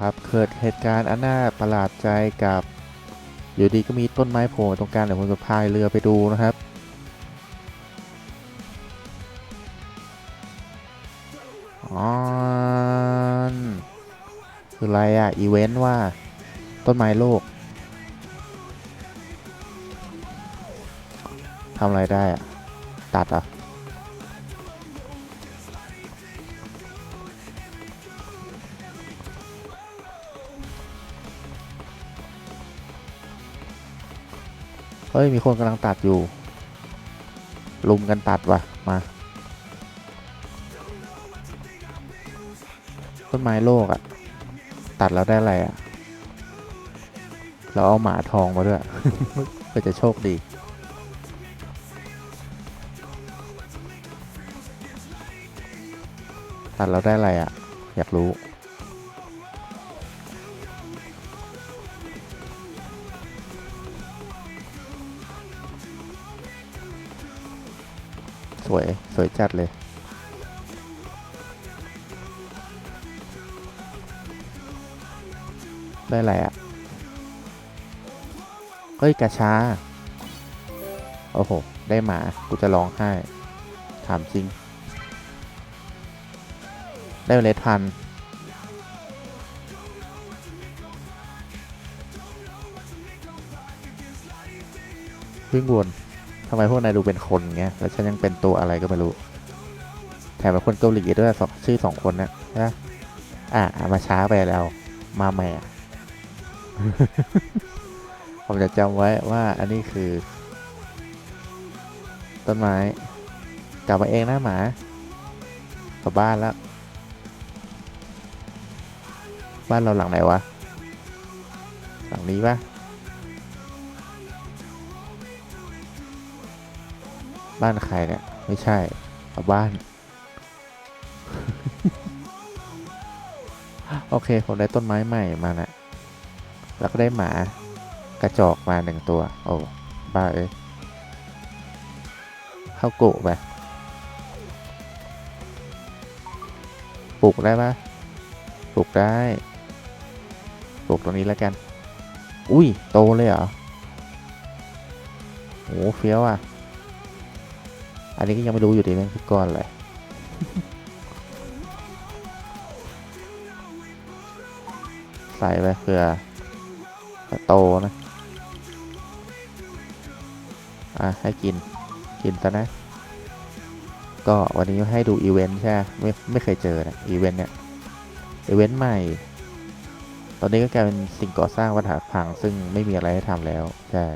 ครับ เกิดเหตุการณ์อันน่าประหลาดใจกับ อยู่ดีก็มีต้นไม้โผล่ตรงกลางเดี๋ยวผมจะพายเรือไปดูนะครับอ๋อคืออะไรอะอีเวนต์ว่าต้นไม้โลกทำอะไรได้อะตัดอะ ฮ้ย มีคนกำลังตัดอยู่ ลุมกันตัดว่ะ มา ต้นไม้โลกอะตัดแล้วได้อะไรอะเราเอาหมาทองมาด้วยเพื่อจะโชคดี ตัดแล้วได้อะไรอะอยากรู้ สวย สวยจัดเลย ได้อะไรอะ่ะ เฮ้ยกระชา โอ้โห ได้หมา กูจะร้องไห้ ถามจริง ได้เมล็ดพันธุ์วิ่งวน ทำไมพวกนายดูเป็นคนเงี้ย แล้วฉันยังเป็นตัวอะไรก็ไม่รู้ แถมเป็นคนเกาหลีด้วยสองชื่อสองคนนะนะอะอะมาช้าไปแล้ว มาใหม่ผมจะจำไว้ว่าอันนี้คือ ต้นไม้ กลับมาเองนะหมากลับบ้านแล้ว บ้านเราหลังไหนวะ หลังนี้ปะ บ้านใครเนี่ย ไม่ใช่กลับบ้าน โอเค ผมได้ต้นไม้ใหม่มานะแล้วก็ได้หมากระจอกมาหนึ่งตัว โอ้บ้าเอ้ยเข้าโกุไปปลูกได้ปะปลูกได้ปลูกตรงนี้แล้วกัน อุ้ย โตเลยเหรอโหเฟี้ยวอะ อันนี้ก็ยังไม่รู้อยู่ดีแม่งคือก้อนอะไรใส่ไปเผื่อโตนะ อะ ให้กิน กินซะนะ ก็วันนี้ให้ดูอีเวนต์ใช่ไม่ไม่เคยเจอนะอีเวนต์เนี่ย อีเวนต์ใหม่ ตอนนี้ก็กลายเป็นสิ่งก่อสร้างวัฏพังซึ่งไม่มีอะไรให้ทำแล้ว ใช่